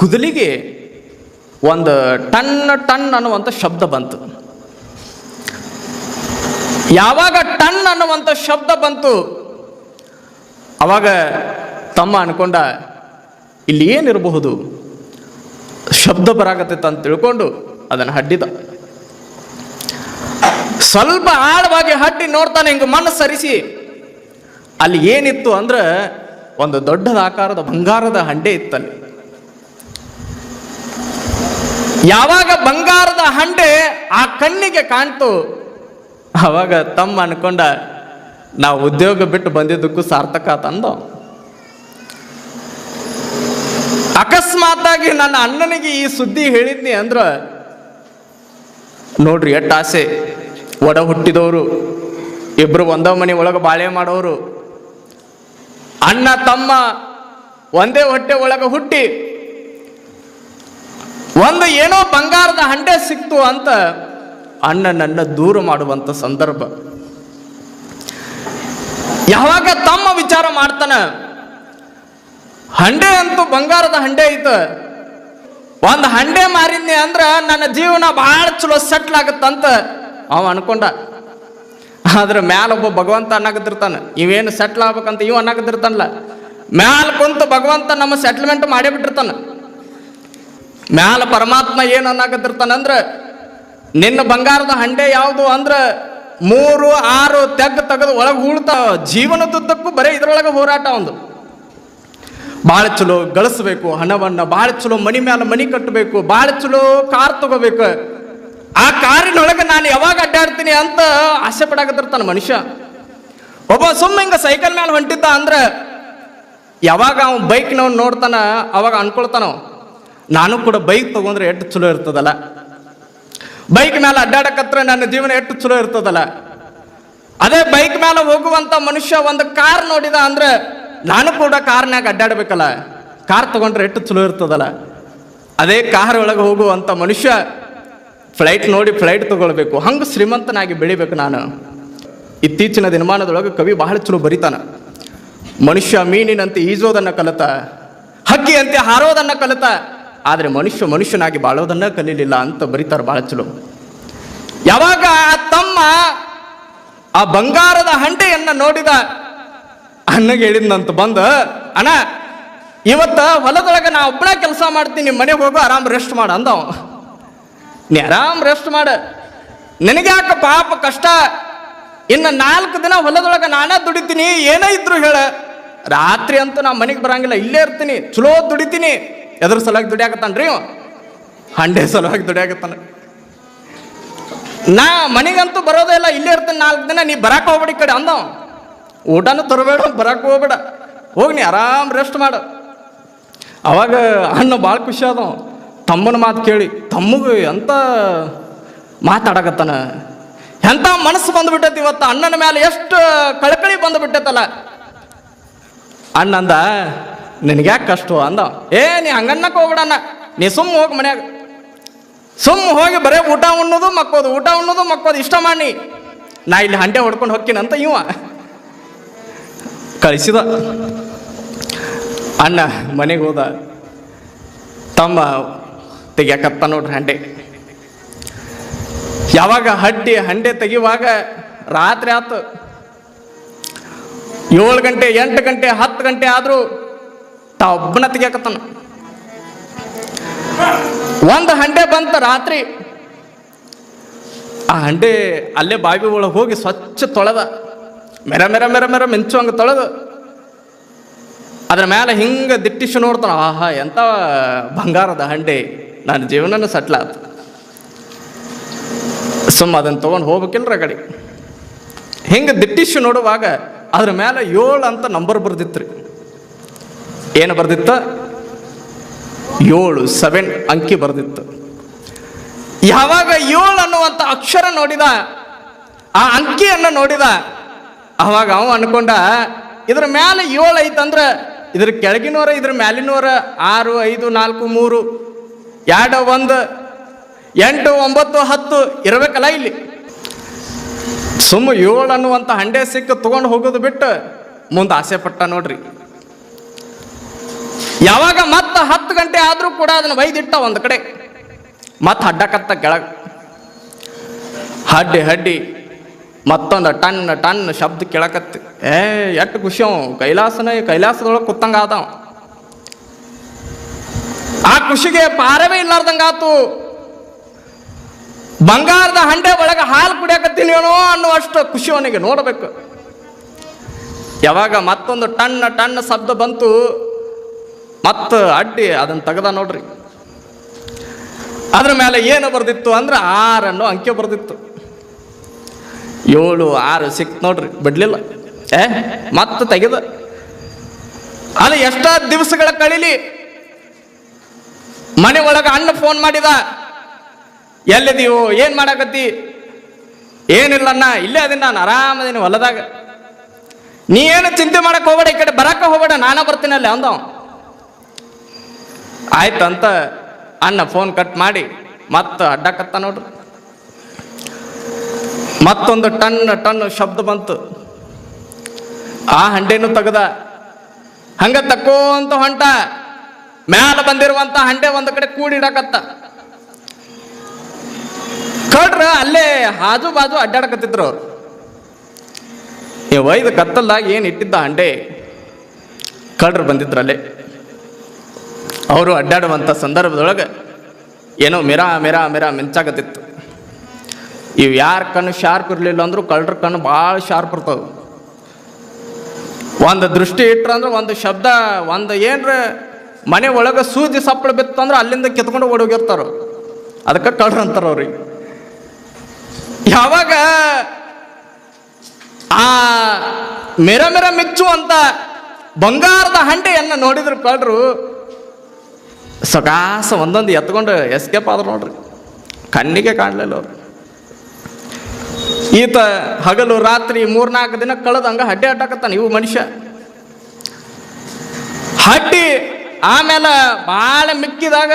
ಗುದಲಿಗೆ ಒಂದು ton ton ಅನ್ನುವಂಥ ಶಬ್ದ ಬಂತು. ಯಾವಾಗ ಟನ್ ಅನ್ನುವಂಥ ಶಬ್ದ ಬಂತು? ಅವಾಗ ತಮ್ಮ ಅನ್ಕೊಂಡ, ಇಲ್ಲಿ ಏನಿರಬಹುದು? ಶಬ್ದ ಬರಾಗತ್ತೆ ಅಂತ ತಿಳ್ಕೊಂಡು ಅದನ್ನು ಹಡ್ಡಿದ. ಸ್ವಲ್ಪ ಆಳವಾಗಿ ಹಡ್ಡಿ ನೋಡ್ತಾನೆ, ಹಿಂಗೆ ಮಣ್ಣು ಸರಿಸಿ. ಅಲ್ಲಿ ಏನಿತ್ತು ಅಂದ್ರೆ ಒಂದು ದೊಡ್ಡದ ಆಕಾರದ ಬಂಗಾರದ ಹಂಡೆ ಇತ್ತಲ್ಲಿ. ಯಾವಾಗ ಬಂಗಾರದ ಹಂಡೆ ಆ ಕಣ್ಣಿಗೆ ಕಾಣ್ತು? ಅವಾಗ ತಮ್ಮ ಅನ್ಕೊಂಡ, ನಾವು ಉದ್ಯೋಗ ಬಿಟ್ಟು ಬಂದಿದ್ದಕ್ಕೂ ಸಾರ್ಥಕ ಆತಂದ ಅಕಸ್ಮಾತಾಗಿ ನನ್ನ ಅಣ್ಣನಿಗೆ ಈ ಸುದ್ದಿ ಹೇಳಿದ್ನಿ ಅಂದ್ರ, ನೋಡ್ರಿ, ಎಷ್ಟು ಆಸೆ. ಒಡ ಹುಟ್ಟಿದವರು, ಇಬ್ರು ಒಂದ ಮನೆ ಒಳಗೆ ಬಾಳೆ ಮಾಡೋರು. ಅಣ್ಣ ತಮ್ಮ ಒಂದೇ ಹೊಟ್ಟೆ ಒಳಗೆ ಹುಟ್ಟಿ ಒಂದು ಏನೋ ಬಂಗಾರದ ಹಂಡೆ ಸಿಕ್ತು ಅಂತ ಅಣ್ಣ ನನ್ನ ದೂರ ಮಾಡುವಂತ ಸಂದರ್ಭ. ಯಾವಾಗ ತಮ್ಮ ವಿಚಾರ ಮಾಡ್ತಾನ, ಹಂಡೆ ಅಂತೂ ಬಂಗಾರದ ಹಂಡೆ ಐತ. ಒಂದು ಹಂಡೆ ಮಾರಿದ್ನಿ ಅಂದ್ರ ನನ್ನ ಜೀವನ ಬಹಳ ಚಲೋ ಸೆಟ್ಲ್ ಆಗತ್ತಂತ ಅವ ಅನ್ಕೊಂಡ. ಆದ್ರೆ ಮ್ಯಾಲ ಒಬ್ಬ ಭಗವಂತ ಅನ್ನಾಗದಿರ್ತಾನ ಇವೇನು ಸೆಟ್ಲ್ ಆಗ್ಬೇಕಂತ? ಇವ್ ಅನ್ನಕತ್ತಿರ್ತಾನಲ್ಲ ಮ್ಯಾಲ ಕುಂತು ಭಗವಂತ ನಮ್ಮ ಸೆಟ್ಲ್ಮೆಂಟ್ ಮಾಡೇ ಬಿಟ್ಟಿರ್ತಾನ. ಮ್ಯಾಲ ಪರಮಾತ್ಮ ಏನು ಅನ್ನಾಕತ್ತಿರ್ತಾನಂದ್ರೆ ನಿನ್ನ ಬಂಗಾರದ ಹಂಡೆ ಯಾವುದು ಅಂದ್ರೆ ಮೂರು ಆರು ತೆಗ್ ತೆಗೆದು ಒಳಗೆ ಹೂಳ್ತಾ ಜೀವನದುದ್ದಕ್ಕೂ ಬರೀ ಇದ್ರೊಳಗೆ ಹೋರಾಟ ಒಂದು. ಭಾಳ ಚಲೋ ಗಳಿಸ್ಬೇಕು ಹಣವನ್ನ ಭಾಳ ಚಲೋ ಮನಿ ಮ್ಯಾಲೆ ಮನಿ ಕಟ್ಟಬೇಕು ಭಾಳ ಚಲೋ ಕಾರ್ ತಗೋಬೇಕು. ಆ ಕಾರಿನೊಳಗೆ ನಾನು ಯಾವಾಗ ಅಡ್ಡಾಡ್ತೀನಿ ಅಂತ ಆಸೆ ಪಡಾಕತ್ತಿರ್ತಾನ ಮನುಷ್ಯ. ಒಬ್ಬ ಸುಮ್ಮನೆ ಹಿಂಗೆ ಸೈಕಲ್ ಮೇಲೆ ಹೊಂಟಿದ್ದ ಅಂದ್ರೆ ಯಾವಾಗ ಅವ ಬೈಕ್ನವ್ ನೋಡ್ತಾನ ಅವಾಗ ಅನ್ಕೊಳ್ತಾನ ಅವ, ನಾನು ಕೂಡ ಬೈಕ್ ತಗೊಂಡ್ರೆ ಎಷ್ಟು ಚಲೋ ಇರ್ತದಲ್ಲ? ಬೈಕ್ ಮೇಲೆ ಅಡ್ಡಾಡಕತ್ರ ನನ್ನ ಜೀವನ ಎಷ್ಟು ಚಲೋ ಇರ್ತದಲ್ಲ? ಅದೇ ಬೈಕ್ ಮೇಲೆ ಹೋಗುವಂತ ಮನುಷ್ಯ ಒಂದು ಕಾರ್ ನೋಡಿದ ಅಂದ್ರೆ ನಾನು ಕೂಡ ಕಾರ್ನಾಗ ಅಡ್ಡಾಡ್ಬೇಕಲ್ಲ? ಕಾರ್ ತಗೊಂಡ್ರೆ ಎಷ್ಟು ಚಲೋ ಇರ್ತದಲ್ಲ? ಅದೇ ಕಾರ್ ಒಳಗೆ ಹೋಗುವಂತ ಮನುಷ್ಯ ಫ್ಲೈಟ್ ನೋಡಿ ಫ್ಲೈಟ್ ತಗೊಳ್ಬೇಕು. ಹಂಗೆ ಶ್ರೀಮಂತನಾಗಿ ಬೆಳಿಬೇಕು ನಾನು. ಇತ್ತೀಚಿನ ದಿನಮಾನದೊಳಗೆ ಕವಿ ಬಹಳ ಚಲೋ ಬರಿತಾನ. ಮನುಷ್ಯ ಮೀನಿನಂತೆ ಈಜೋದನ್ನ ಕಲಿತ, ಹಕ್ಕಿಯಂತೆ ಹಾರೋದನ್ನ ಕಲಿತ ಆದರೆ ಮನುಷ್ಯ ಮನುಷ್ಯನಾಗಿ ಬಾಳೋದನ್ನ ಕಲೀಲಿಲ್ಲ ಅಂತ ಬರೀತಾರೆ ಬಹಳ ಚಲೋ. ಯಾವಾಗ ತಮ್ಮ ಆ ಬಂಗಾರದ ಹಂಡೆಯನ್ನ ನೋಡಿದ ಅಣ್ಣಗೆ ಹೇಳಿದ್ನಂತ ಬಂದ, ಅಣ್ಣ, ಇವತ್ತ ಹೊಲದೊಳಗೆ ನಾ ಒಬ್ಬನ ಕೆಲಸ ಮಾಡ್ತೀನಿ, ಮನೆಗೆ ಹೋಗು, ಆರಾಮ್ ರೆಸ್ಟ್ ಮಾಡ, ಅಂದವ. ನೀ ಆರಾಮ್ ರೆಸ್ಟ್ ಮಾಡ. ನಿನಗ್ಯಾಕ ಪಾಪ ಕಷ್ಟ? ಇನ್ನು ನಾಲ್ಕು ದಿನ ಹೊಲದೊಳಗೆ ನಾನೇ ದುಡಿತೀನಿ, ಏನೇ ಇದ್ರು ಹೇಳ. ರಾತ್ರಿ ಅಂತೂ ನಾ ಮನೆಗೆ ಬರಂಗಿಲ್ಲ, ಇಲ್ಲೇ ಇರ್ತೀನಿ, ಚಲೋ ದುಡಿತೀನಿ. ಎದ್ರ ಸಲುವಾಗಿ ದುಡಿಯಾಕತ್ತಾನ್ರಿ ರೀ ಹಂಡೆ ಸಲುವಾಗಿ ದುಡಿಯಾಕತ್ತಾನ ನಾ ಮನೆಗಂತೂ ಬರೋದೇ ಇಲ್ಲ, ಇಲ್ಲೇ ಇರ್ತೀನಿ, ನಾಲ್ಕು ದಿನ ನೀ ಬರಕ್ಕೆ ಹೋಗ್ಬೇಡಿ ಕಡೆ ಅಂದವ. ಊಟನೂ ತರಬೇಡ ಬರಕ್ಕೆ ಹೋಗ್ಬೇಡ. ಹೋಗಿ ನೀ ಆರಾಮ್ ರೆಸ್ಟ್ ಮಾಡು. ಅವಾಗ ಅಣ್ಣ ಭಾಳ ಖುಷಿ ಆದವ. ತಮ್ಮನ ಮಾತು ಕೇಳಿ, ತಮ್ಮಗ ಎಂತ ಮಾತಾಡಕತ್ತಾನ? ಎಂತ ಮನಸ್ಸು ಬಂದ್ಬಿಟ್ಟೈತಿ ಇವತ್ತು? ಅಣ್ಣನ ಮೇಲೆ ಎಷ್ಟು ಕಳಕಳಿ ಬಂದ್ಬಿಟ್ಟೈತಲ್ಲ? ಅಣ್ಣ ನಿನಗ್ಯಾಕೆ ಕಷ್ಟ ಅಂದ. ಏ, ನೀ ಹಂಗನ್ನಕ್ಕೆ ಹೋಗ್ಬಿಡಣ್ಣ. ನೀ ಸುಮ್ಮ ಹೋಗಿ ಮನ್ಯಾಗ. ಸುಮ್ಮ ಹೋಗಿ ಬರೇ ಊಟ ಉಣ್ಣೋದು ಮಕ್ಕೋದು, ಊಟ ಉಣ್ಣೋದು ಮಕ್ಕೋದು, ಇಷ್ಟ ಮಾಡಿ ನಾ ಇಲ್ಲಿ ಹಂಡೆ ಹೊಡ್ಕೊಂಡು ಹೋಗ್ತೀನಿ ಅಂತ ಇವ. ಕಳಿಸಿದ. ಅಣ್ಣ, ಮನೆಗೆ ಹೋದ. ತಮ್ಮ ತೆಗಿಯಕತ್ತ ನೋಡ್ರಿ ಹಂಡೆ. ಯಾವಾಗ ಹಡ್ಡಿ ಹಂಡೆ ತೆಗಿಯುವಾಗ ರಾತ್ರಿ ಆತು. ಏಳು ಗಂಟೆ, ಎಂಟು ಗಂಟೆ, ಹತ್ತು ಗಂಟೆ ಆದರೂ ತಾ ಒಬ್ಬನ ತೆಗಿಯಕತ್ತಾನ. ಒಂದು ಹಂಡೆ ಬಂತ ರಾತ್ರಿ, ಆ ಹಂಡೆ ಅಲ್ಲೇ ಬಾವಿ ಒಳಗೆ ಹೋಗಿ ಸ್ವಚ್ಛ ತೊಳೆದ. ಮೆರ ಮೆರ ಮೆರ ಮೆರ ಮಿಂಚುವಂಗ ತೊಳೆದು. ಅದ್ರ ಮೇಲೆ ಹಿಂಗೆ ದಿಟ್ಟಿಶು ನೋಡ್ತಾನ, ಆಹಾ, ಎಂತ ಬಂಗಾರದ ಹಂಡೆ, ನನ್ನ ಜೀವನನ ಸಟ್ಲ ಸುಮ್ಮ ಅದನ್ನು ತೊಗೊಂಡು ಹೋಗ್ಬೇಕಿಲ್ರ ಕಡೆ. ಹಿಂಗೆ ದಿಟ್ಟಿಶು ನೋಡುವಾಗ ಅದ್ರ ಮೇಲೆ ಏಳು ಅಂತ ನಂಬರ್ ಬರ್ದಿತ್ರಿ. ಏನು ಬರ್ದಿತ್ತ? ಏಳು ಸೆವೆನ್ ಅಂಕಿ ಬರ್ದಿತ್ತು. ಯಾವಾಗ ಏಳು ಅನ್ನುವಂಥ ಅಕ್ಷರ ನೋಡಿದ, ಆ ಅಂಕಿಯನ್ನು ನೋಡಿದ, ಅವಾಗ ಅವ ಅನ್ಕೊಂಡ, ಇದ್ರ ಮೇಲೆ ಏಳು ಐತಂದ್ರೆ ಇದ್ರ ಕೆಳಗಿನವರ ಇದ್ರ ಮ್ಯಾಲಿನವರ ಆರು, ಐದು, ನಾಲ್ಕು, ಮೂರು, ಎರಡು, ಒಂದು, ಎಂಟು, ಒಂಬತ್ತು, ಹತ್ತು ಇರಬೇಕಲ್ಲ ಇಲ್ಲಿ. ಸುಮ್ಮ ಏಳು ಅನ್ನುವಂಥ ಹಂಡೆ ಸಿಕ್ಕ ತಗೊಂಡು ಹೋಗೋದು ಬಿಟ್ಟು ಮುಂದೆ ಆಸೆ ಪಟ್ಟ ನೋಡ್ರಿ. ಯಾವಾಗ ಮತ್ತೆ ಹತ್ತು ಗಂಟೆ ಆದರೂ ಕೂಡ ಅದನ್ನ ಒಯ್ದಿಟ್ಟ ಒಂದು ಕಡೆ. ಮತ್ತೆ ಅಡ್ಡಕತ್ತ ಕೆಳಗೆ. ಹಡ್ಡಿ ಹಡ್ಡಿ, ಮತ್ತೊಂದು ಟನ್ ಟನ್ ಶಬ್ದ ಕೇಳಕತ್ತಿ. ಏ, ಎಷ್ಟು ಖುಷಿ ಅವ ಕೈಲಾಸನ, ಕೈಲಾಸದೊಳಗೆ ಕುತ್ತಂಗ ಆದವ ಆ ಖುಷಿಗೆ ಪಾರವೇ ಇಲ್ಲಾರ್ದಂಗಾತು ಬಂಗಾರದ ಹಂಡೆ ಒಳಗೆ ಹಾಲು ಕುಡಿಯಕತ್ತೀನಿ ಏನೋ ಅನ್ನುವಷ್ಟು ಖುಷಿ ಅವನಿಗೆ ನೋಡಬೇಕು. ಯಾವಾಗ ಮತ್ತೊಂದು ಟನ್ ಟನ್ ಶಬ್ದ ಬಂತು ಮತ್ತ ಅಡ್ಡಿ ಅದನ್ನ ತೆಗೆದ ನೋಡ್ರಿ. ಅದ್ರ ಮೇಲೆ ಏನು ಬರ್ದಿತ್ತು ಅಂದ್ರೆ ಆರು ಅನ್ನೋ ಅಂಕೆ ಬರ್ದಿತ್ತು. ಏಳು, ಆರು ಸಿಕ್ತು ನೋಡ್ರಿ, ಬಿಡ್ಲಿಲ್ಲ. ಏ, ಮತ್ತೆ ತೆಗೆದ. ಅಲ್ಲಿ ಎಷ್ಟ ದಿವಸಗಳ ಕಳೀಲಿ ಮನೆ ಒಳಗೆ ಅಣ್ಣ ಫೋನ್ ಮಾಡಿದ. ಎಲ್ಲಿದೀವು ಏನ್ ಮಾಡಾಕತ್ತಿ? ಏನಿಲ್ಲ ಅಣ್ಣ, ಇಲ್ಲೇ ಅದನ್ನ ನಾನು ಆರಾಮದೀನಿ ಹೊಲದಾಗ. ನೀ ಏನು ಚಿಂತೆ ಮಾಡಕ್ ಹೋಗ್ಬೇಡ, ಈ ಕಡೆ ಬರಕ ಹೋಗ್ಬೇಡ, ನಾನೇ ಬರ್ತೀನಿ ಅಲ್ಲಿ ಅಂದವ. ಆಯ್ತಂತ ಅಣ್ಣ ಫೋನ್ ಕಟ್ ಮಾಡಿ ಮತ್ತೆ ಅಡ್ಡಕತ್ತ ನೋಡ್ರಿ. ಮತ್ತೊಂದು ಟನ್ ಟನ್ ಶಬ್ದ ಬಂತು. ಆ ಹಂಡೆನು ತೆಗದ. ಹಂಗ ತಕ್ಕೋಂತ ಹೊಂಟ. ಮ್ಯಾಲ ಬಂದಿರುವಂತ ಹಂಡೆ ಒಂದು ಕಡೆ ಕೂಡಿಡಕತ್ತ ಕಡ್ರ ಅಲ್ಲೇ ಹಾಜು ಬಾಜು ಅಡ್ಡಾಡಕತ್ತಿದ್ರು ಅವ್ರು. ಈ ಒಯ್ದು ಕತ್ತಲ್ದಾಗ ಏನು ಇಟ್ಟಿದ್ದ ಹಂಡೆ? ಕಡ್ರ ಬಂದಿದ್ರು ಅಲ್ಲೇ ಅವರು ಅಡ್ಡಾಡುವಂಥ ಸಂದರ್ಭದೊಳಗೆ ಏನೋ ಮಿರಾ ಮಿರಾ ಮಿರಾ ಮಿಂಚಾಗತ್ತಿತ್ತು. ಇವು ಯಾರ ಕಣ್ಣು ಶಾರ್ಪ್ ಇರಲಿಲ್ಲ ಅಂದ್ರೆ ಕಳ್ಳರ ಕಣ್ಣು ಭಾಳ ಶಾರ್ಪ್ ಇರ್ತವೆ. ಒಂದು ದೃಷ್ಟಿ ಇಟ್ರಂದ್ರೆ ಒಂದು ಶಬ್ದ, ಒಂದು ಏನ್ರ ಮನೆ ಒಳಗೆ ಸೂಜಿ ಸಪ್ಪಳ ಬಿತ್ತು ಅಂದ್ರೆ ಅಲ್ಲಿಂದ ಕಿತ್ಕೊಂಡು ಓಡೋಗಿರ್ತಾರ. ಅದಕ್ಕೆ ಕಳ್ರ ಅಂತಾರ ಅವ್ರಿಗೆ ಯಾವಾಗ ಆ ಮೆರ ಮೆರ ಮಿಚ್ಚುವಂತ ಬಂಗಾರದ ಹಂಡೆಯನ್ನು ನೋಡಿದ್ರು ಕಳ್ರು ಸಕಾಸ ಒಂದೊಂದು ಎತ್ಕೊಂಡು ಎಸ್ಕೇಪ್ ಆದ್ರು ನೋಡ್ರಿ. ಕಣ್ಣಿಗೆ ಕಾಣಲಿಲ್ಲ ಅವ್ರು. ಈತ ಹಗಲು ರಾತ್ರಿ ಮೂರ್ನಾಲ್ಕು ದಿನ ಕಳೆದಂಗ ಹಡ್ಡಿ ಅಡ್ಡಾಕತ್ತಾನ ಇವು ಮನುಷ್ಯ. ಹಡ್ಡಿ ಆಮೇಲೆ ಭಾಳ ಮಿಕ್ಕಿದಾಗ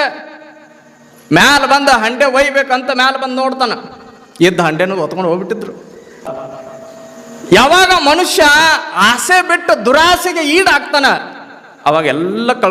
ಮ್ಯಾಲ ಬಂದ ಹಂಡೆ ಒಯ್ಬೇಕಂತ ಮ್ಯಾಲ ಬಂದು ನೋಡ್ತಾನ. ಇದ್ದ ಹಂಡೆನೂ ಒತ್ಕೊಂಡು ಹೋಗ್ಬಿಟ್ಟಿದ್ರು. ಯಾವಾಗ ಮನುಷ್ಯ ಆಸೆ ಬಿಟ್ಟು ದುರಾಸೆಗೆ ಈಡಾಗ್ತಾನ ಅವಾಗ ಎಲ್ಲ ಕಳ್